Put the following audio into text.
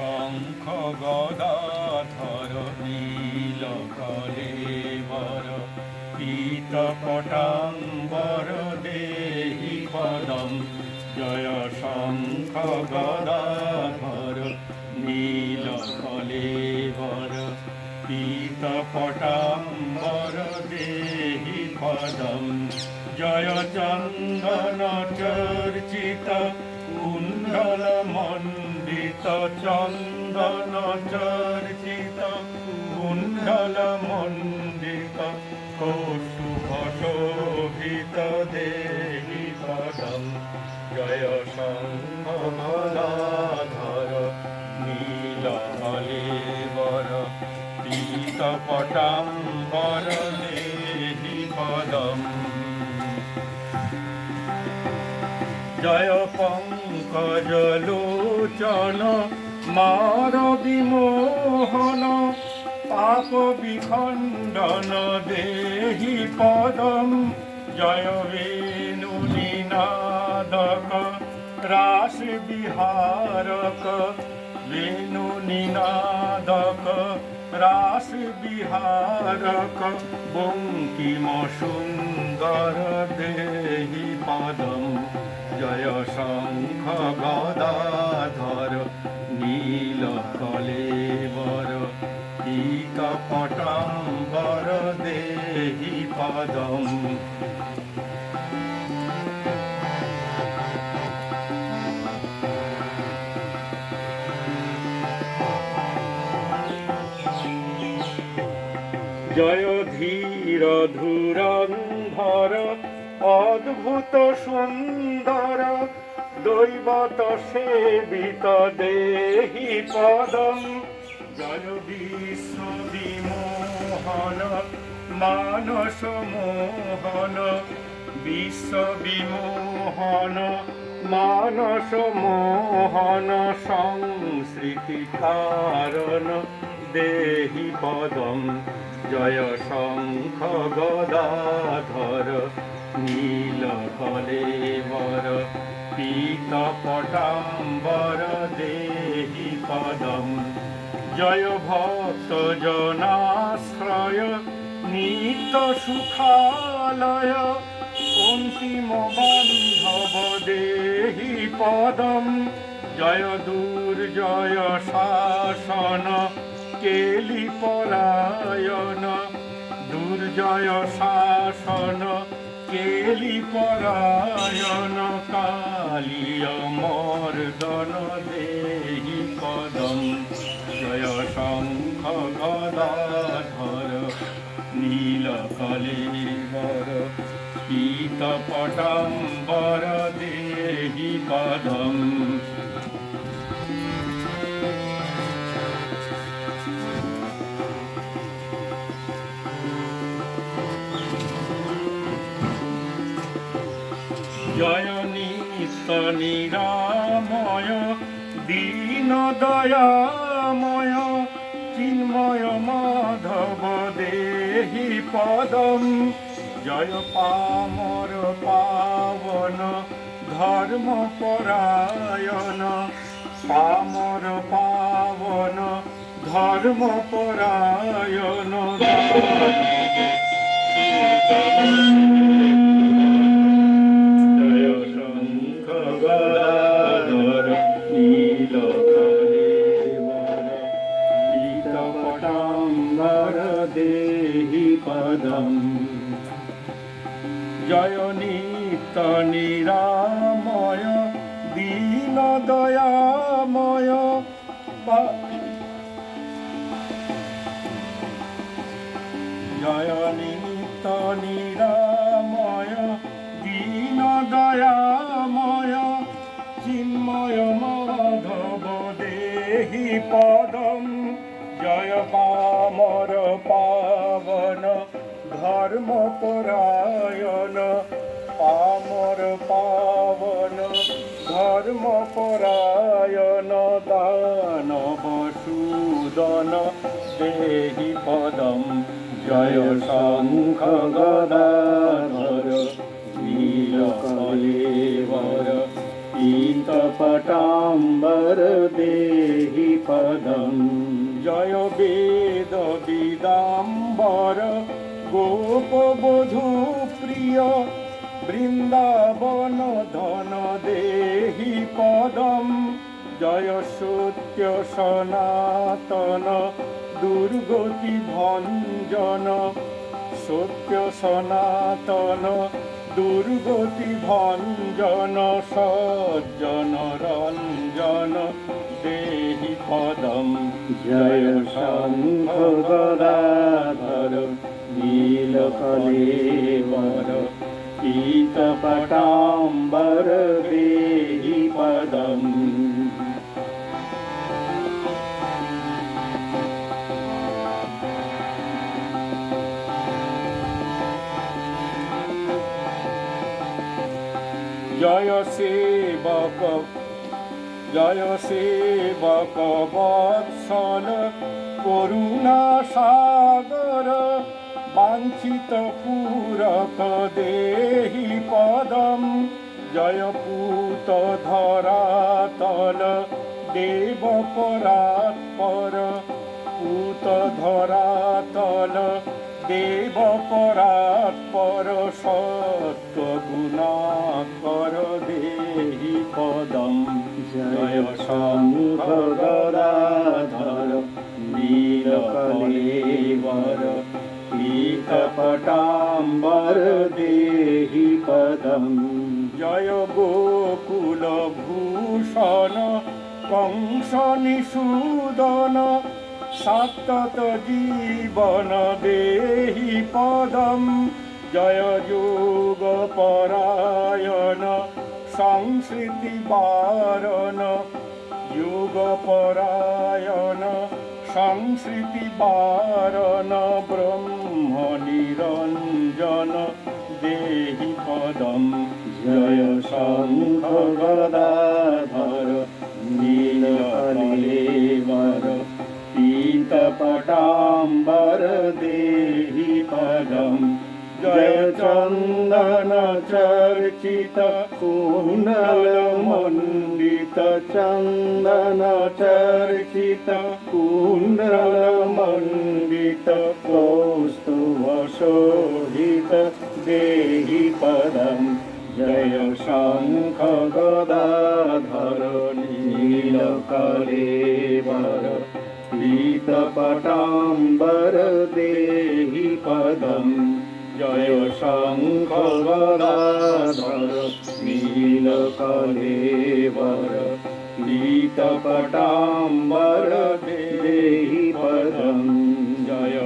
শঙ্খ গদাধর নীল কলেবর পীত পটাম্বর দেহি পদম। জয় শঙ্খ গদাধর নীল কলেবর পীত পটাম্বর দেহি পদম। জয় চন্দন চর্চিত কুণ্ডল মণ্ডিত চন্দন চর্চিত কুণ্ডল মণ্ডিত কৌশুভ শোভিত দেহি পদম। জয় শঙ্খলাধর নীল কলেবর পীত জয় পঙ্কজ লোচন মার বিমোহন পাপ বিখণ্ডন দেহি পদম। জয় বেণু নিনাদক, রাস বিহারক। বেণু নিনাদক, রাস বিহারক। বঙ্কিম সুন্দর দেহি পদম। জয় শঙ্খ গদাধর নীল কলেবর পীত পটাম্বর দেহি পদম। জয় ধীর ধুরন্ধর অদ্ভুত সুন্দর, দৈবত সেবিত দেহি পদম। জয় বিশ্ব মানস মোহন বিশ্ব বিমোহন, মানস মোহন সংস্মৃতি কারণ দেহি পদম। জয় শঙ্খ গদাধর নীল কলেবর পীত পটাম্বর দেহি পদম। জয় ভক্ত জনাশ্রয় নিত্য সুখালয়, অন্তিম বান্ধব দেহি পদম। জয় দুর্জয় শাসন কেলি পরায়ণ দুর্জয় শাসন কেলি পরায়ণ কালিয় মর দন দেহি পদম। জয় শঙ্খ গদাধর, নীল কলেবর পীত পটম বর দেহি পদম। জয় নিত্য নিরাময় দীন দয়াময় চিন্ময় মাধব দেহি পদম। জয় পামর পাবন, ধর্ম পরায়ণ। পামর পাবন, ধর্ম পরায়ণ। দেহি পদম জয় নিত্য নিরাময় দীন দয়াময়। পা- জয় নিত্য নিরাময় দীন ধর্ম পরায়ণ পামর পাবন ধর্ম পরায়ণ দানব সুদন দেহি পদম জয় শঙ্খ গদাধর বৃন্দাবন ধন দেহি পদম, জয় সত্য সনাতন, দুর্গতি ভঞ্জন, সত্য সনাতন, দুর্গতি ভঞ্জন, সজ্জন রঞ্জন, দেহি পদম, জয় শঙ্খ গদাধর নীলকলেবর দেহি পদম জয় সেবক জয় সেবক বৎসল করুণা সাগর বাঞ্ছিত পূরক দেহি পদম। জয় পুত ধরাতল দেব পরাৎপর পুত ধরাতল দেব পরাৎপর সত্য গুণাকর দেহি পদম। জয় শঙ্খ কংস নিষূদন সতত জীবন দেহি পদম। জয় যোগ পরায়ণ, সংস্কৃতি বারণ। যোগ পরায়ণ, সংস্কৃতি বারণ, ব্রহ্ম নিরঞ্জন দেহি পদম। জয় শঙ্খ গদাধর পীতপটাম্বর দেহি পদম জয় চন্দন চর্চিত কুণ্ডল মণ্ডিত চন্দন চর্চিত কুণ্ডল মণ্ডিত কৌস্তুভ শোভিত দেহি পদম পীতপটাম্বর দেহি পদম। জয় শঙ্খ গদাধর নীলকলেবর পীতপটাম্বর দেহি পদম। জয়